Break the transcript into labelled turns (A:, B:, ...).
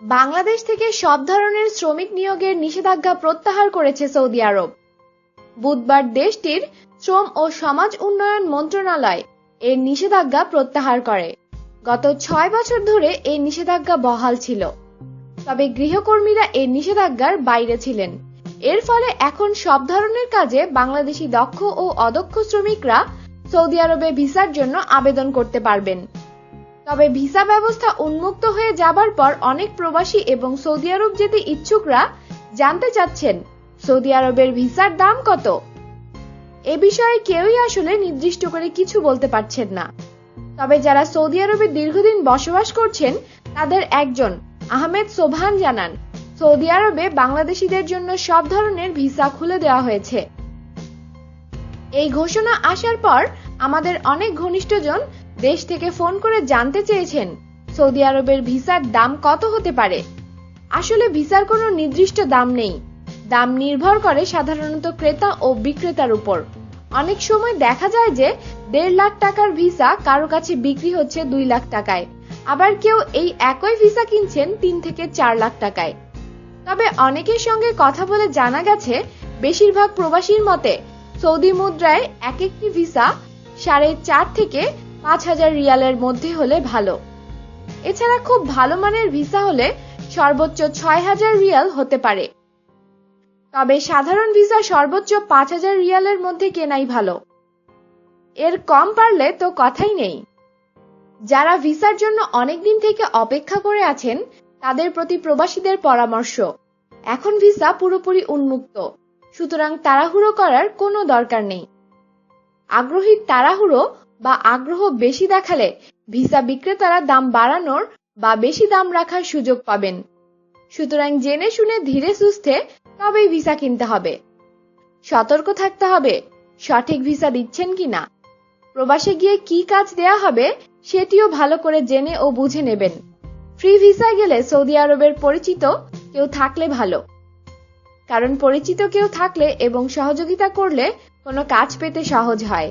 A: বাংলাদেশ থেকে সব ধরনের শ্রমিক নিয়োগের নিষেধাজ্ঞা প্রত্যাহার করেছে সৌদি আরব। বুধবার দেশটির শ্রম ও সমাজ উন্নয়ন মন্ত্রণালয় এর নিষেধাজ্ঞা প্রত্যাহার করে। গত ছয় বছর ধরে এই নিষেধাজ্ঞা বহাল ছিল। তবে গৃহকর্মীরা এই নিষেধাজ্ঞার বাইরে ছিলেন। এর ফলে এখন সব ধরনের কাজে বাংলাদেশি দক্ষ ও অদক্ষ শ্রমিকরা সৌদি আরবে ভিসার জন্য আবেদন করতে পারবেন। তবে ভিসা ব্যবস্থা উন্মুক্ত হয়ে যাবার পর অনেক প্রবাসী এবং সৌদি আরব যেতে ইচ্ছুকরা জানতে চাচ্ছেন, সৌদি আরবের ভিসার দাম কত? এ বিষয়ে কেউই আসলে নির্দিষ্ট করে কিছু বলতে পারছেন না। তবে যারা সৌদি আরবে দীর্ঘদিন বসবাস করছেন, তাদের একজন, আহমেদ সোভান জানান, সৌদি আরবে বাংলাদেশিদের জন্য সব ধরনের ভিসা খুলে দেওয়া হয়েছে। এই ঘোষণা আসার পর আমাদের অনেক ঘনিষ্ঠজন দেশ থেকে ফোন করে জানতে চেয়েছেন, সৌদি আরবের ভিসার দাম কত হতে পারে। আসলে ভিসার কোনো নির্দিষ্ট দাম নেই। দাম নির্ভর করে সাধারণত ক্রেতা ও বিক্রেতার উপর। অনেক সময় দেখা যায় যে দেড় লাখ টাকার ভিসা কারও কাছে বিক্রি হচ্ছে দুই লাখ টাকায়। আবার কেউ এই একই ভিসা কিনছেন তিন থেকে চার লাখ টাকায়। তবে অনেকের সঙ্গে কথা বলে জানা গেছে, বেশিরভাগ প্রবাসীর মতে সৌদি মুদ্রায় এক একটি ভিসা সাড়ে চার থেকে পাঁচ হাজার রিয়ালের মধ্যে হলে ভালো। এছাড়া খুব ভালো মানের ভিসা হলে সর্বোচ্চ ছয় হাজার রিয়াল হতে পারে। তবে সাধারণ ভিসা সর্বোচ্চ পাঁচ হাজার রিয়ালের মধ্যে কেনাই ভালো। এর কম পারলে তো কথাই নেই। যারা ভিসার জন্য অনেকদিন থেকে অপেক্ষা করে আছেন, তাদের প্রতি প্রবাসীদের পরামর্শ, এখন ভিসা পুরোপুরি উন্মুক্ত, সুতরাং তাড়াহুড়ো করার কোনো দরকার নেই। আগ্রহী তাড়াহুড়ো বা আগ্রহ বেশি দেখালে ভিসা বিক্রেতারা দাম বাড়ানোর বা বেশি দাম রাখার সুযোগ পাবেন। সুতরাং জেনে শুনে ধীরে সুস্থে তবেই ভিসা কিনতে হবে। সতর্ক থাকতে হবে, সঠিক ভিসা দিচ্ছেন কিনা। প্রবাসে গিয়ে কি কাজ দেয়া হবে সেটিও ভালো করে জেনে ও বুঝে নেবেন। ফ্রি ভিসায় গেলে সৌদি আরবের পরিচিত কেউ থাকলে ভালো। কারণ পরিচিত কেউ থাকলে এবং সহযোগিতা করলে কোনো কাজ পেতে সহজ হয়।